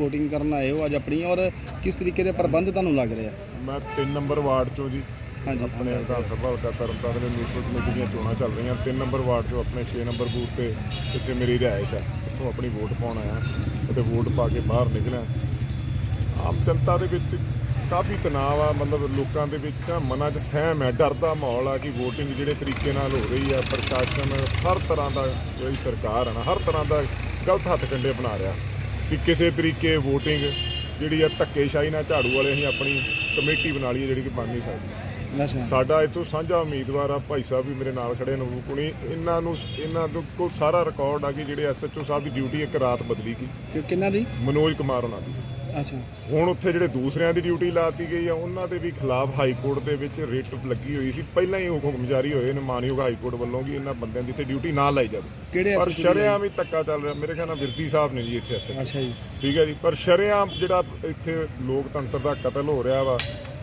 VOTING ਕਰਨ ਆਏ ਹੋ ਅੱਜ ਆਪਣੀ ਔਰ ਕਿਸ ਤਰੀਕੇ ਦੇ ਪ੍ਰਬੰਧ ਤੁਹਾਨੂੰ ਲੱਗ ਰਿਹਾ ਮੈਂ 3 ਨੰਬਰ ਵਾਰਡ ਚੋਂ ਜੀ ਹਾਂਜੀ। ਆਪਣੇ ਵਿਧਾਨ ਸਭਾ ਹਲਕਾ ਤਰਨਤਾਰਨ ਦੇ ਮਿਊਨਿਸਪਲ ਕਮੇਟੀ ਦੀਆਂ ਚੋਣਾਂ ਚੱਲ ਰਹੀਆਂ। 3 ਨੰਬਰ ਵਾਰਡ ਚੋਂ ਆਪਣੇ 6 ਨੰਬਰ ਬੂਥ ਤੇ ਜਿੱਥੇ ਮੇਰੀ ਰਿਹਾਇਸ਼ ਹੈ ਉੱਥੋਂ ਆਪਣੀ ਵੋਟ ਪਾਉਣ ਆਇਆ। ਤੇ ਵੋਟ ਪਾ ਕੇ ਬਾਹਰ ਨਿਕਲਿਆ। ਆਮ ਜਨਤਾ ਦੇ ਵਿੱਚ ਕਾਫੀ ਤਣਾਅ ਆ ਮਤਲਬ ਲੋਕਾਂ ਦੇ ਵਿੱਚ ਨਾ ਮਨਾਂ 'ਚ ਸਹਿਮ ਹੈ ਡਰ ਦਾ ਮਾਹੌਲ ਆ ਕਿ VOTING ਜਿਹੜੇ ਤਰੀਕੇ ਨਾਲ ਹੋ ਰਹੀ ਆ ਪ੍ਰਸ਼ਾਸਨ ਹਰ ਤਰ੍ਹਾਂ ਦਾ ਜਿਹੜੀ ਸਰਕਾਰ ਹੈ ਨਾ ਹਰ ਤਰ੍ਹਾਂ ਦਾ ਗਲਤ ਹੱਥ ਕੰਡੇ ਬਣਾ ਰਿਹਾ। ਕਿ ਕਿਸੇ ਤਰੀਕੇ VOTING ਜਿਹੜੀ ਆ ਧੱਕੇਸ਼ਾਹੀ ਨਾਲ ਝਾੜੂ ਵਾਲੇ ਅਸੀਂ ਆਪਣੀ ਕਮੇਟੀ ਬਣਾ ਲਈ ਹੈ ਜਿਹੜੀ ਕਿ ਬਣ ਨਹੀਂ ਸਕਦੀ। ਸਾਡਾ ਇਥੋਂ ਸਾਂਝਾ ਉਮੀਦਵਾਰ ਆ ਭਾਈ ਸਾਹਿਬ ਵੀ ਮੇਰੇ ਨਾਲ ਖੜੇ ਨੇ ਕੁਣੀ ਇਹਨਾਂ ਨੂੰ ਇਹਨਾਂ ਦੇ ਕੋਲ ਸਾਰਾ ਰਿਕਾਰਡ ਆ ਕਿ ਜਿਹੜੇ ਐਸਐਚਓ ਸਾਹਿਬ ਦੀ ਡਿਊਟੀ ਇੱਕ ਰਾਤ ਬਦਲੀ ਗਈ। ਕਿ ਕਿੰਨਾ ਦੀ? ਮਨੋਜ ਕੁਮਾਰ ਉਹਨਾਂ ਦੀ। ਅੱਛਾ। ਹੁਣ ਉੱਥੇ ਜਿਹੜੇ ਦੂਸਰਿਆਂ ਦੀ ਡਿਊਟੀ ਲਾਤੀ ਗਈ ਆ ਉਹਨਾਂ ਦੇ ਵੀ ਖਿਲਾਫ ਹਾਈ ਕੋਰਟ ਦੇ ਵਿੱਚ ਰਿਟ ਲੱਗੀ ਹੋਈ ਸੀ। ਪਹਿਲਾਂ ਹੀ ਹੁਕਮ ਜਾਰੀ ਹੋਏ ਨੇ ਮਾਨਯੋਗ ਹਾਈ ਕੋਰਟ ਵੱਲੋਂ ਕਿ ਇਹਨਾਂ ਬੰਦਿਆਂ ਦੀ ਇੱਥੇ ਡਿਊਟੀ ਨਾ ਲਾਈ ਜਾਵੇ। ਪਰ ਸ਼ਰੇਆਮ ਵੀ ਧੱਕਾ ਚੱਲ ਰਿਹਾ। ਮੇਰੇ ਖਿਆਲ ਨਾਲ ਵਿਰਦੀ ਸਾਹਿਬ ਨੇ ਜੀ ਇੱਥੇ ਐਸਐਚਓ ਅੱਛਾ ਜੀ। ਠੀਕ ਹੈ ਜੀ। ਪਰ ਸ਼ਰੇਆਮ ਜਿਹੜਾ ਇੱਥੇ ਲੋਕਤੰਤਰ ਦਾ ਕਤਲ ਹੋ ਰਿਹਾ ਵਾ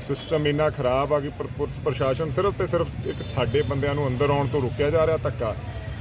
ਸਿਸਟਮ ਇੰਨਾ ਖਰਾਬ ਆ ਕਿ ਪ੍ਰਸ਼ਾਸਨ ਸਿਰਫ ਤੇ ਸਿਰਫ ਇੱਕ ਸਾਡੇ ਬੰਦਿਆਂ ਨੂੰ ਅੰਦਰ ਆਉਣ ਤੋਂ ਰੋਕਿਆ ਜਾ ਰਿਹਾ ਧੱਕਾ।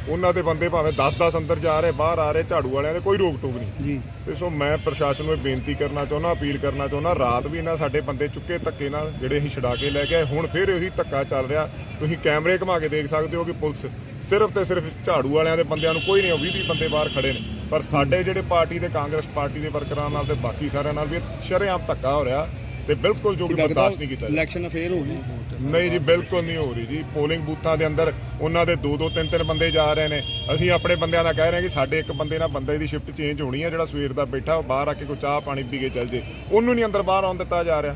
ਉਹਨਾਂ ਦੇ ਬੰਦੇ ਭਾਵੇਂ 10-10 ਅੰਦਰ ਜਾ ਰਹੇ ਬਾਹਰ ਆ ਰਹੇ ਝਾੜੂ ਵਾਲਿਆਂ ਦੇ ਕੋਈ ਰੋਕ ਟੋਕ ਨਹੀਂ। ਜੀ। ਤੇ ਸੋ ਮੈਂ ਪ੍ਰਸ਼ਾਸਨ ਨੂੰ ਇਹ ਬੇਨਤੀ ਕਰਨਾ ਚਾਹੁੰਦਾ ਅਪੀਲ ਕਰਨਾ ਚਾਹੁੰਦਾ ਰਾਤ ਵੀ ਇਹਨਾਂ ਸਾਡੇ ਬੰਦੇ ਚੁੱਕੇ ਧੱਕੇ ਨਾਲ ਜਿਹੜੇ ਅਸੀਂ ਛਡਾ ਕੇ ਲੈ ਗਏ ਹੁਣ ਫਿਰ ਉਹੀ ਧੱਕਾ ਚੱਲ ਰਿਹਾ। ਤੁਸੀਂ ਕੈਮਰੇ ਘੁਮਾ ਕੇ ਦੇਖ ਸਕਦੇ ਹੋ ਕਿ ਪੁਲਿਸ ਸਿਰਫ ਤੇ ਸਿਰਫ ਝਾੜੂ ਵਾਲਿਆਂ ਦੇ ਬੰਦਿਆਂ ਨੂੰ ਕੋਈ ਨਹੀਂ 20-20 ਬੰਦੇ ਬਾਹਰ ਖੜੇ ਨੇ। ਪਰ ਸਾਡੇ ਜਿਹੜੇ ਪਾਰਟੀ ਦੇ ਕਾਂਗਰਸ ਪਾਰਟੀ ਦੇ ਵਰਕਰਾਂ ਨਾਲ ਤੇ ਬਾਕੀ ਸਾਰਿਆਂ ਨਾਲ ਵੀ ਸ਼ਰੇਆਮ ਧੱਕਾ ਹੋ ਰਿਹਾ। ਤੇ ਬਿਲਕੁਲ ਜੋ ਕਿ ਬਰਦਾਸ਼ਤ ਨਹੀਂ ਕੀਤਾ ਜਾ ਇਲੈਕਸ਼ਨ ਫੇਰ ਹੋ ਗਈ। ਨਹੀਂ ਜੀ ਬਿਲਕੁਲ ਨਹੀਂ ਹੋ ਰਹੀ ਜੀ। ਪੋਲਿੰਗ ਬੂਥਾਂ ਦੇ ਅੰਦਰ ਉਹਨਾਂ ਦੇ ਦੋ ਦੋ ਤਿੰਨ ਤਿੰਨ ਬੰਦੇ ਜਾ ਰਹੇ ਨੇ। ਅਸੀਂ ਆਪਣੇ ਬੰਦਿਆਂ ਦਾ ਕਹਿ ਰਹੇ ਹਾਂ ਕਿ ਸਾਡੇ ਇੱਕ ਬੰਦੇ ਨਾਲ ਬੰਦੇ ਦੀ ਸ਼ਿਫਟ ਚੇਂਜ ਹੋਣੀ ਹੈ ਜਿਹੜਾ ਸਵੇਰ ਦਾ ਬੈਠਾ ਉਹ ਬਾਹਰ ਆ ਕੇ ਕੋਈ ਚਾਹ ਪਾਣੀ ਪੀ ਕੇ ਚੱਲ ਜੇ। ਉਹਨੂੰ ਨਹੀਂ ਅੰਦਰ ਬਾਹਰ ਆਉਣ ਦਿੱਤਾ ਜਾ ਰਿਹਾ।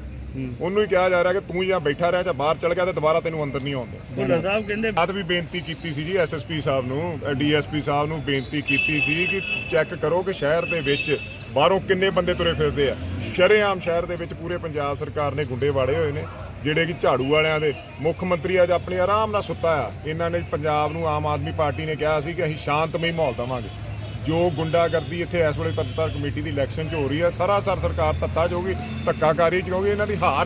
ਉਹਨੂੰ ਹੀ ਕਿਹਾ ਜਾ ਰਿਹਾ ਕਿ ਤੂੰ ਜਾਂ ਬੈਠਾ ਰਹਿ ਜਾਂ ਬਾਹਰ ਚਲ ਗਿਆ ਤੇ ਦੁਬਾਰਾ ਤੈਨੂੰ ਅੰਦਰ ਨਹੀਂ ਆਉਂਦੇ ਭੁੱਲਰ ਸਾਹਿਬ ਕਹਿੰਦੇ ਬਾਅਦ ਵੀ ਬੇਨਤੀ ਕੀਤੀ ਸੀ ਜੀ ਐਸਐਸਪੀ ਸਾਹਿਬ ਨੂੰ ਡੀਐਸਪੀ ਸਾਹਿਬ ਨੂੰ ਬੇਨਤੀ ਕੀਤੀ ਸੀ ਕਿ ਚੈੱਕ ਕਰੋ ਕਿ ਸ਼ਹਿਰ ਦੇ ਵਿੱਚ ਬਾਹਰੋਂ ਕਿੰਨੇ ਬੰਦੇ ਤੁਰੇ ਫਿਰਦੇ ਆ। ਸ਼ਰੇਆਮ ਸ਼ਹਿਰ ਦੇ ਵਿੱਚ ਪੂਰੇ ਪੰਜਾਬ ਸਰਕਾਰ ਨੇ ਗੁੰਡੇ ਵਾੜੇ ਹੋਏ ਨੇ, ਜਿਹੜੇ ਕਿ ਝਾੜੂ ਵਾਲਿਆਂ ਦੇ। ਮੁੱਖ ਮੰਤਰੀ ਅੱਜ ਆਪਣੇ ਆਰਾਮ ਨਾਲ ਸੁੱਤਾ ਆ। ਇਹਨਾਂ ਨੇ ਪੰਜਾਬ ਨੂੰ ਆਮ ਆਦਮੀ ਪਾਰਟੀ ਨੇ ਕਿਹਾ ਸੀ ਕਿ ਅਸੀਂ ਸ਼ਾਂਤਮਈ ਮਾਹੌਲ ਦੇਵਾਂਗੇ। ਜੋ ਗੁੰਡਾਗਰਦੀ ਇੱਥੇ ਇਸ ਵੇਲੇ ਤਰਤਾਰ ਕਮੇਟੀ ਦੀ ਇਲੈਕਸ਼ਨ 'ਚ ਹੋ ਰਹੀ ਹੈ ਸਰਾਸਰ ਸਰਕਾਰ ਤੱਤਾ ਜਾਊਗੀ ਧੱਕਾਕਾਰੀ 'ਚ ਕਿਉਂਕਿ ਇਹਨਾਂ ਦੀ ਹਾਰ